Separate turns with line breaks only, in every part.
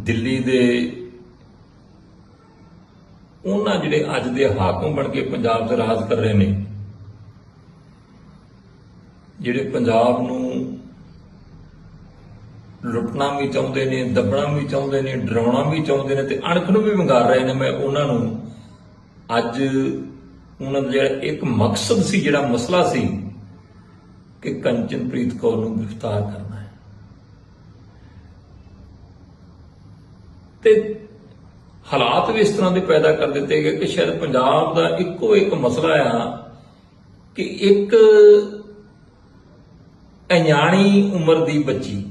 ਦਿੱਲੀ ਦੇ ਉਹਨਾਂ ਜਿਹੜੇ ਅੱਜ ਦੇ ਹਾਕਮ ਬਣ ਕੇ ਪੰਜਾਬ ਤੇ ਰਾਜ ਕਰ ਰਹੇ ਨੇ, ਜਿਹੜੇ ਪੰਜਾਬ ਨੂੰ ਲੁੱਟਣਾ ਵੀ ਚਾਹੁੰਦੇ ਨੇ, ਦੱਬਣਾ ਵੀ ਚਾਹੁੰਦੇ ਨੇ, ਡਰਾਉਣਾ ਵੀ ਚਾਹੁੰਦੇ ਨੇ ਤੇ ਅਣਖ ਨੂੰ ਵੀ ਵੰਗਾਰ ਰਹੇ ਨੇ, ਮੈਂ ਉਹਨਾਂ ਨੂੰ ਅੱਜ ਉਹਨਾਂ ਦਾ ਜਿਹੜਾ ਇੱਕ ਮਕਸਦ ਸੀ, ਜਿਹੜਾ ਮਸਲਾ ਸੀ ਕਿ ਕੰਚਨਪ੍ਰੀਤ ਕੌਰ ਨੂੰ ਗ੍ਰਿਫਤਾਰ ਕਰਨਾ ਹੈ। ਤੇ ਹਾਲਾਤ ਵੀ ਇਸ ਤਰ੍ਹਾਂ ਦੇ ਪੈਦਾ ਕਰ ਦਿੱਤੇ ਗਏ ਕਿ ਸ਼ਾਇਦ ਪੰਜਾਬ ਦਾ ਇੱਕੋ ਇੱਕ ਮਸਲਾ ਆ ਕਿ ਇੱਕ ਅਣਜਾਣੀ ਉਮਰ ਦੀ ਬੱਚੀ,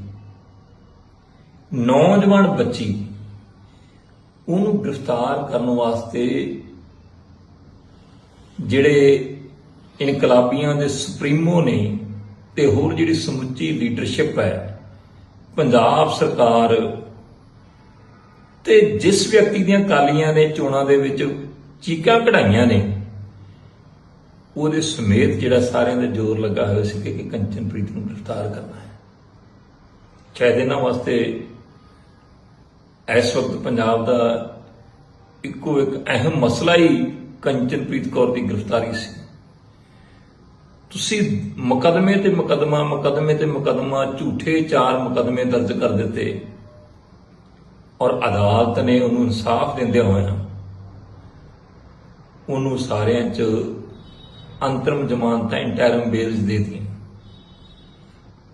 ਨੌਜਵਾਨ ਬੱਚੀ ਉਹਨੂੰ ਗ੍ਰਿਫਤਾਰ ਕਰਨ ਵਾਸਤੇ ਜਿਹੜੇ ਇਨਕਲਾਬੀਆਂ ਦੇ ਸੁਪਰੀਮੋ ਨੇ ਤੇ ਹੋਰ ਜਿਹੜੀ ਸਮੁੱਚੀ ਲੀਡਰਸ਼ਿਪ ਹੈ, ਪੰਜਾਬ ਸਰਕਾਰ ਤੇ ਜਿਸ ਵਿਅਕਤੀ ਦੀਆਂ ਕਾਲੀਆਂ ਨੇ, ਚੋਣਾਂ ਦੇ ਵਿੱਚ ਚੀਕਾਂ ਕਢਾਈਆਂ ਨੇ, ਉਹਦੇ ਸਮੇਤ ਜਿਹੜਾ ਸਾਰਿਆਂ ਦਾ ਜ਼ੋਰ ਲੱਗਾ ਹੋਇਆ ਸੀ ਕਿ ਕੰਚਨਪ੍ਰੀਤ ਨੂੰ ਗ੍ਰਿਫਤਾਰ ਕਰਨਾ ਹੈ। ਸ਼ਾਇਦ ਇਹਨਾਂ ਵਾਸਤੇ ਇਸ ਵਕਤ ਪੰਜਾਬ ਦਾ ਇੱਕੋ ਇੱਕ ਅਹਿਮ ਮਸਲਾ ਹੀ ਕੰਚਨਪ੍ਰੀਤ ਕੌਰ ਦੀ ਗ੍ਰਿਫਤਾਰੀ ਸੀ। ਤੁਸੀਂ ਮੁਕਦਮੇ ਤੇ ਮੁਕਦਮਾ, ਮੁਕਦਮੇ ਤੇ ਮੁਕਦਮਾ, ਝੂਠੇ ਚਾਰ ਮੁਕਦਮੇ ਦਰਜ ਕਰ ਦਿੱਤੇ। ਔਰ ਅਦਾਲਤ ਨੇ ਉਹਨੂੰ ਇਨਸਾਫ ਦਿੰਦਿਆਂ ਨਾ, ਉਹਨੂੰ ਸਾਰਿਆਂ 'ਚ ਅੰਤਰਮ ਜ਼ਮਾਨਤਾਂ ਇੰਟਰਮ ਬੇਲਸ ਦੇ ਦਿੱਤੀਆਂ।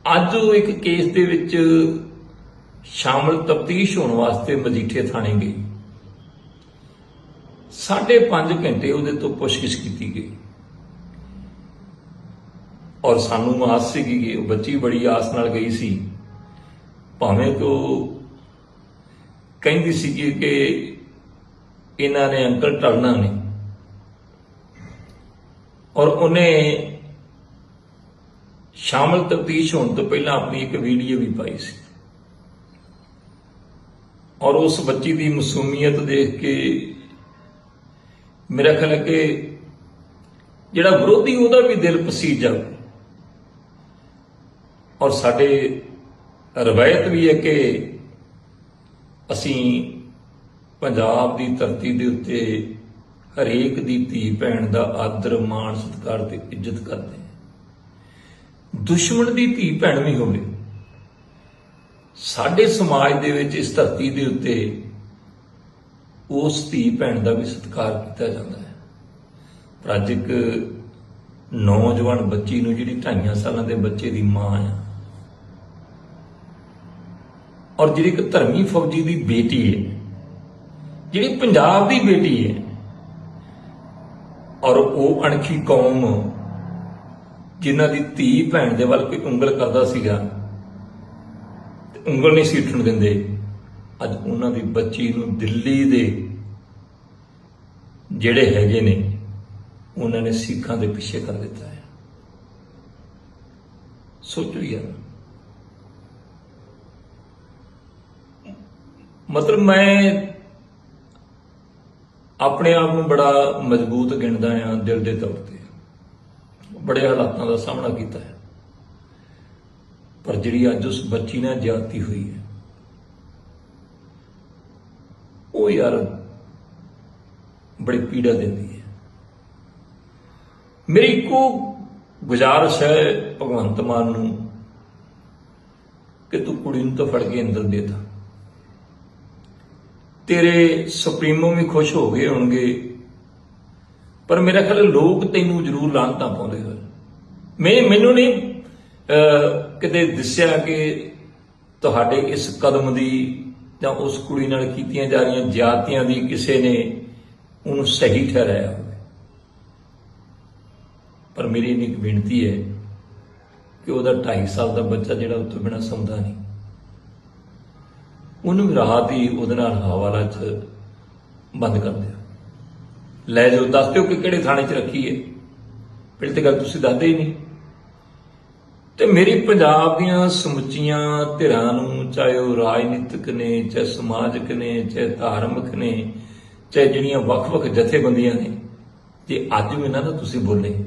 ਅੱਜ ਉਹ ਇੱਕ ਕੇਸ ਦੇ ਵਿੱਚ ਸ਼ਾਮਲ ਤਫਤੀਸ਼ ਹੋਣ ਵਾਸਤੇ ਮਜੀਠੇ ਥਾਣੇ ਗਈ। ਸਾਢੇ 5 ਘੰਟੇ ਉਹਦੇ ਤੋਂ ਪੁੱਛਗਿੱਛ ਕੀਤੀ ਗਈ। ਔਰ ਸਾਨੂੰ ਆਸ ਸੀਗੀ ਕਿ ਉਹ ਬੱਚੀ ਬੜੀ ਆਸ ਨਾਲ ਗਈ ਸੀ, ਭਾਵੇਂ ਕਿ ਉਹ ਕਹਿੰਦੀ ਸੀ ਕਿ ਇਹਨਾਂ ਨੇ ਅੰਕਲ ਟਲਣਾ ਨਹੀਂ। ਔਰ ਉਹਨੇ ਸ਼ਾਮਲ ਤਫਤੀਸ਼ ਹੋਣ ਤੋਂ ਪਹਿਲਾਂ ਆਪਣੀ ਇੱਕ ਵੀਡੀਓ ਵੀ ਪਾਈ ਸੀ। ਔਰ ਉਸ ਬੱਚੀ ਦੀ ਮਾਸੂਮੀਅਤ ਦੇਖ ਕੇ ਮੇਰਾ ਖਿਆਲ ਹੈ ਕਿ ਜਿਹੜਾ ਵਿਰੋਧੀ ਉਹਦਾ ਵੀ ਦਿਲ ਪਸੀਜ ਜਾਵੇ। ਔਰ ਸਾਡੇ ਰਵਾਇਤ ਵੀ ਹੈ ਕਿ ਅਸੀਂ ਪੰਜਾਬ ਦੀ ਧਰਤੀ ਦੇ ਉੱਤੇ ਹਰੇਕ ਦੀ ਧੀ ਭੈਣ ਦਾ ਆਦਰ, ਮਾਣ, ਸਤਿਕਾਰ ਤੇ ਇੱਜ਼ਤ ਕਰਦੇ ਹਾਂ। ਦੁਸ਼ਮਣ ਦੀ ਧੀ ਭੈਣ ਵੀ ਹੋਵੇ। ਸਾਡੇ ਸਮਾਜ ਦੇ ਵਿੱਚ ਇਸ ਧਰਤੀ ਦੇ ਉੱਤੇ ਉਸ ਧੀ ਭੈਣ ਦਾ ਵੀ ਸਤਿਕਾਰ ਕੀਤਾ ਜਾਂਦਾ ਹੈ। ਪਰ ਅੱਜ ਇੱਕ ਨੌਜਵਾਨ ਬੱਚੀ ਨੂੰ ਜਿਹੜੀ ਢਾਈਆਂ ਸਾਲਾਂ ਦੇ ਬੱਚੇ ਦੀ ਮਾਂ ਆ ਔਰ ਜਿਹੜੀ ਇੱਕ ਧਰਮੀ ਫੌਜੀ ਦੀ ਬੇਟੀ ਹੈ, ਜਿਹੜੀ ਪੰਜਾਬ ਦੀ ਬੇਟੀ ਹੈ, ਔਰ ਉਹ ਅਣਖੀ ਕੌਮ ਜਿਨ੍ਹਾਂ ਦੀ ਧੀ ਭੈਣ ਦੇ ਵੱਲ ਕੋਈ ਉਂਗਲ ਕਰਦਾ ਸੀਗਾ, ਤੇ ਉਂਗਲ ਨਹੀਂ ਸੀ ਉੱਠਣ ਦਿੰਦੇ, ਅੱਜ ਉਹਨਾਂ ਦੀ ਬੱਚੀ ਨੂੰ ਦਿੱਲੀ ਦੇ ਜਿਹੜੇ ਹੈਗੇ ਨੇ, ਉਹਨਾਂ ਨੇ ਸਿੱਖਾਂ ਦੇ ਪਿੱਛੇ ਕਰ ਦਿੱਤਾ ਹੈ। ਸੋਚੋ ਯਾਰ। ਮਤਲਬ ਮੈਂ ਆਪਣੇ ਆਪ ਨੂੰ ਬੜਾ ਮਜ਼ਬੂਤ ਗਿਣਦਾ ਆ ਦਿਲ ਦੇ ਤੌਰ ਤੇ। ਬੜੇ ਹਾਲਾਤਾਂ ਦਾ ਸਾਹਮਣਾ ਕੀਤਾ ਹੈ। ਪਰ ਜਿਹੜੀ ਅੱਜ ਉਸ ਬੱਚੀ ਨਾਲ ਜਾਤੀ ਹੋਈ ਹੈ, ਉਹ ਯਾਰ ਬੜੀ ਪੀੜਾ ਦਿੰਦੀ ਹੈ। ਮੇਰੀ ਇੱਕੋ ਗੁਜ਼ਾਰਿਸ਼ ਹੈ ਭਗਵੰਤ ਮਾਨ ਨੂੰ ਕਿ ਤੂੰ ਕੁੜੀ ਨੂੰ ਤਾਂ ਫੜ ਕੇ ਅੰਦਰ ਦੇ ਤਾ। ਤੇਰੇ ਸੁਪਰੀਮੋ ਵੀ ਖੁਸ਼ ਹੋ ਗਏ ਹੋਣਗੇ। ਪਰ ਮੇਰਾ ਖਿਆਲ ਲੋਕ ਤੈਨੂੰ ਜ਼ਰੂਰ ਲਾਂਤਾਂ ਪਾਉਂਦੇ ਹੋਏ। ਮੈਂ ਮੈਨੂੰ ਨਹੀਂ ਕਿਤੇ ਦਿਸਿਆ ਕਿ ਤੁਹਾਡੇ ਇਸ ਕਦਮ ਦੀ ਜਾਂ ਉਸ ਕੁੜੀ ਨਾਲ ਕੀਤੀਆਂ ਜਾ ਰਹੀਆਂ ਜ਼ਿਆਦਤੀਆਂ ਦੀ ਕਿਸੇ ਨੇ ਉਹਨੂੰ ਸਹੀ ਠਹਿਰਾਇਆ ਹੋਵੇ। ਪਰ ਮੇਰੀ ਇੰਨੀ ਕੁ ਬੇਨਤੀ ਹੈ ਕਿ ਉਹਦਾ 2.5 ਸਾਲ ਦਾ ਬੱਚਾ ਜਿਹੜਾ ਉਸ ਤੋਂ ਬਿਨਾਂ ਸੌਂਦਾ ਨਹੀਂ। ਉਹਨੂੰ ਵੀ ਰਾਤ ਹੀ ਉਹਦੇ ਨਾਲ ਹਵਾਲਾ 'ਚ ਬੰਦ ਕਰ ਦਿਓ ਲੈ ਜਾਓ, ਦੱਸ ਦਿਓ ਕਿ ਕਿਹੜੇ ਥਾਣੇ 'ਚ ਰੱਖੀ ਹੈ। ਪਹਿਲੀ ਤਾਂ ਗੱਲ ਤੁਸੀਂ ਦੱਸਦੇ ਹੀ ਨਹੀਂ। ਤੇ ਮੇਰੀ ਪੰਜਾਬ ਦੀਆਂ ਸਮੁੱਚੀਆਂ ਧਿਰਾਂ ਨੂੰ, ਚਾਹੇ ਉਹ ਰਾਜਨੀਤਿਕ ਨੇ, ਚਾਹੇ ਸਮਾਜਿਕ ਨੇ, ਚਾਹੇ ਧਾਰਮਿਕ ਨੇ, ਚਾਹੇ ਜਿਹੜੀਆਂ ਵੱਖ-ਵੱਖ ਜਥੇਬੰਦੀਆਂ ਨੇ, ਜੇ ਅੱਜ ਵੀ ਇਹਨਾਂ ਦਾ ਤੁਸੀਂ ਬੋਲੇ,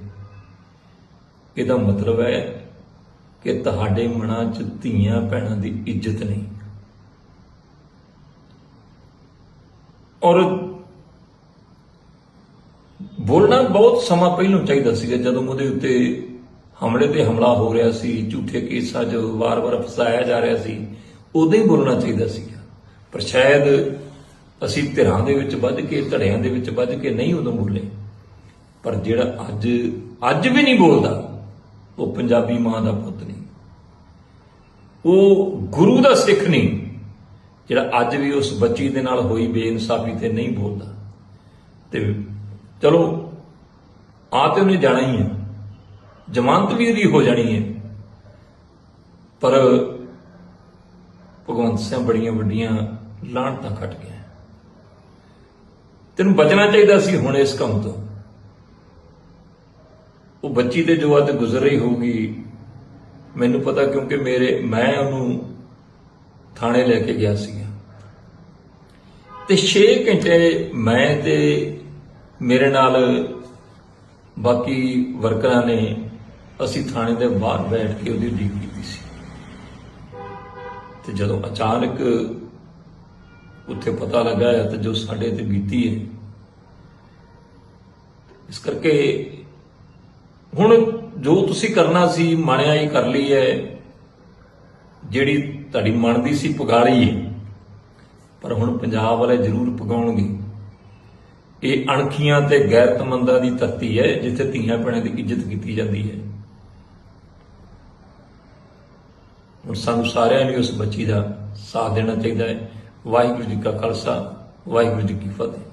ਇਹਦਾ ਮਤਲਬ ਹੈ ਕਿ ਤੁਹਾਡੇ ਮਨਾਂ 'ਚ ਧੀਆਂ ਭੈਣਾਂ ਦੀ ਇੱਜ਼ਤ ਨਹੀਂ। ਔਰ ਬੋਲਣਾ ਬਹੁਤ ਸਮਾਂ ਪਹਿਲਾਂ ਚਾਹੀਦਾ ਸੀਗਾ, ਜਦੋਂ ਉਹਦੇ ਉੱਤੇ ਹਮਲੇ ਤੇ ਹਮਲਾ ਹੋ ਰਿਹਾ ਸੀ, ਝੂਠੇ ਕੇਸਾਂ 'ਚ ਵਾਰ-ਵਾਰ ਫਸਾਇਆ ਜਾ ਰਿਹਾ ਸੀ, ਉਦੋਂ ਹੀ ਬੋਲਣਾ ਚਾਹੀਦਾ ਸੀਗਾ। ਪਰ ਸ਼ਾਇਦ ਅਸੀਂ ਧਿਰਾਂ ਦੇ ਵਿੱਚ ਵੱਜ ਕੇ, ਧੜਿਆਂ ਦੇ ਵਿੱਚ ਵੱਜ ਕੇ ਨਹੀਂ ਉਦੋਂ ਬੋਲੇ। ਪਰ ਜਿਹੜਾ ਅੱਜ ਅੱਜ ਵੀ ਨਹੀਂ ਬੋਲਦਾ, ਉਹ ਪੰਜਾਬੀ ਮਾਂ ਦਾ ਪੁੱਤ ਨਹੀਂ। ਉਹ ਗੁਰੂ ਦਾ ਸਿੱਖ ਨਹੀਂ। ਜਿਹੜਾ ਅੱਜ ਵੀ ਉਸ ਬੱਚੀ ਦੇ ਨਾਲ ਹੋਈ ਬੇਇਨਸਾਫੀ ਤੇ ਨਹੀਂ ਬੋਲਦਾ। ਤੇ ਚਲੋ ਆ ਤੇ ਉਹਨੇ ਜਾਣਾ ਹੀ ਹੈ। ਜ਼ਮਾਨਤ ਵੀ ਉਹਦੀ ਹੋ ਜਾਣੀ ਹੈ। ਪਰ ਭਗਵੰਤ ਸਿੰਘ ਬੜੀਆਂ ਵੱਡੀਆਂ ਲਾਹਣਤਾਂ ਕੱਟ ਗਿਆ ਤੈਨੂੰ ਬਚਣਾ ਚਾਹੀਦਾ ਸੀ ਹੁਣ ਇਸ ਕੰਮ ਤੋਂ। ਉਹ ਬੱਚੀ ਤੇ ਜੋ ਅੱਜ ਗੁਜ਼ਰ ਰਹੀ ਹੋਊਗੀ, ਮੈਨੂੰ ਪਤਾ ਕਿਉਂਕਿ ਮੇਰੇ, ਮੈਂ ਉਹਨੂੰ ਥਾਣੇ ਲੈ ਕੇ ਗਿਆ ਸੀਗਾ। ਤੇ 6 ਘੰਟੇ ਮੈਂ ਤੇ ਮੇਰੇ ਨਾਲ ਬਾਕੀ ਵਰਕਰਾਂ ਨੇ ਅਸੀਂ ਥਾਣੇ ਦੇ ਬਾਹਰ ਬੈਠ ਕੇ ਉਹਦੀ ਉਡੀਕ ਕੀਤੀ ਸੀ। ਤੇ ਜਦੋਂ ਅਚਾਨਕ ਉੱਥੇ ਪਤਾ ਲੱਗਾ ਹੈ ਤੇ ਜੋ ਸਾਡੇ ਤੇ ਬੀਤੀ ਹੈ, ਇਸ ਕਰਕੇ ਹੁਣ ਜੋ ਤੁਸੀਂ ਕਰਨਾ ਸੀ, ਮਾਣਿਆ ਹੀ ਕਰ ਲਈ ਹੈ, ਜਿਹੜੀ ਤੁਹਾਡੀ ਮਨ ਦੀ ਸੀ ਪੁਗਾ ਲਈ ਹੈ ਪਰ ਹੁਣ ਪੰਜਾਬ ਵਾਲੇ ਜ਼ਰੂਰ ਪਕਾਉਣਗੇ ਇਹ ਅਣਖੀਆਂ ਤੇ ਗੈਰਤਮੰਦਾਂ ਦੀ ਧਰਤੀ ਹੈ, ਜਿੱਥੇ ਧੀਆਂ ਭੈਣਾਂ ਦੀ ਇੱਜ਼ਤ ਕੀਤੀ ਜਾਂਦੀ ਹੈ। ਹੁਣ ਸਾਨੂੰ ਸਾਰਿਆਂ ਨੂੰ ਉਸ ਬੱਚੀ ਦਾ ਸਾਥ ਦੇਣਾ ਚਾਹੀਦਾ ਹੈ। ਵਾਹਿਗੁਰੂ ਜੀ ਕਾ ਖਾਲਸਾ, ਵਾਹਿਗੁਰੂ ਜੀ ਕੀ ਫਤਿਹ।